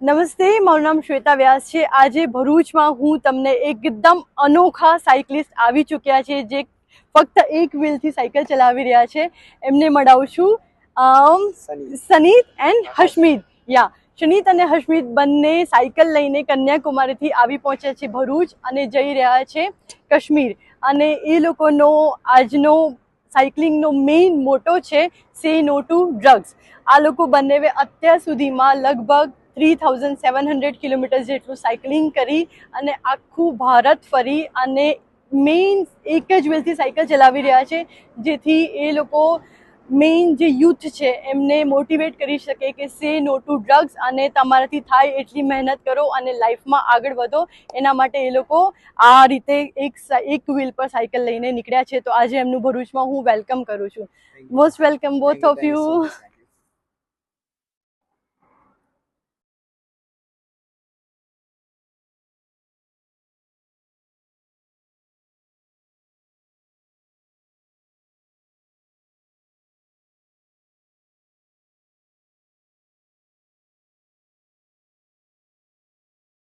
નમસ્તે મારું નામ શ્વેતા વ્યાસ છે. આજે ભરૂચમાં હું તમને એકદમ અનોખા સાયકલિસ્ટ આવી ચૂક્યા છે જે ફક્ત એક વ્હીલથી સાયકલ ચલાવી રહ્યા છે. એમને મળાવું છું સનીત. એન્ડ હશમીદ યા શનીત અને હશમીત બંને સાયકલ લઈને કન્યાકુમારીથી આવી પહોંચ્યા છે ભરૂચ અને જઈ રહ્યા છે કાશ્મીર. અને એ લોકોનો આજનો સાયકલિંગનો મેઇન મોટો છે સે નો ટુ ડ્રગ્સ આ લોકો બંને અત્યાર સુધીમાં લગભગ three thousand seven hundred kilometre જેટલું સાયકલિંગ કરી અને આખું ભારત ફરી અને મેઇન એક જ વ્હીલથી સાયકલ ચલાવી રહ્યા છે જેથી એ લોકો મેઇન જે યુથ છે એમને મોટિવેટ કરી શકે કે સે નો ટુ ડ્રગ્સ અને તમારાથી થાય એટલી મહેનત કરો અને લાઈફમાં આગળ વધો. એના માટે એ લોકો આ રીતે એક એક વ્હીલ પર સાયકલ લઈને નીકળ્યા છે. તો આજે એમનું ભરૂચમાં હું વેલકમ કરું છું. Most welcome both of you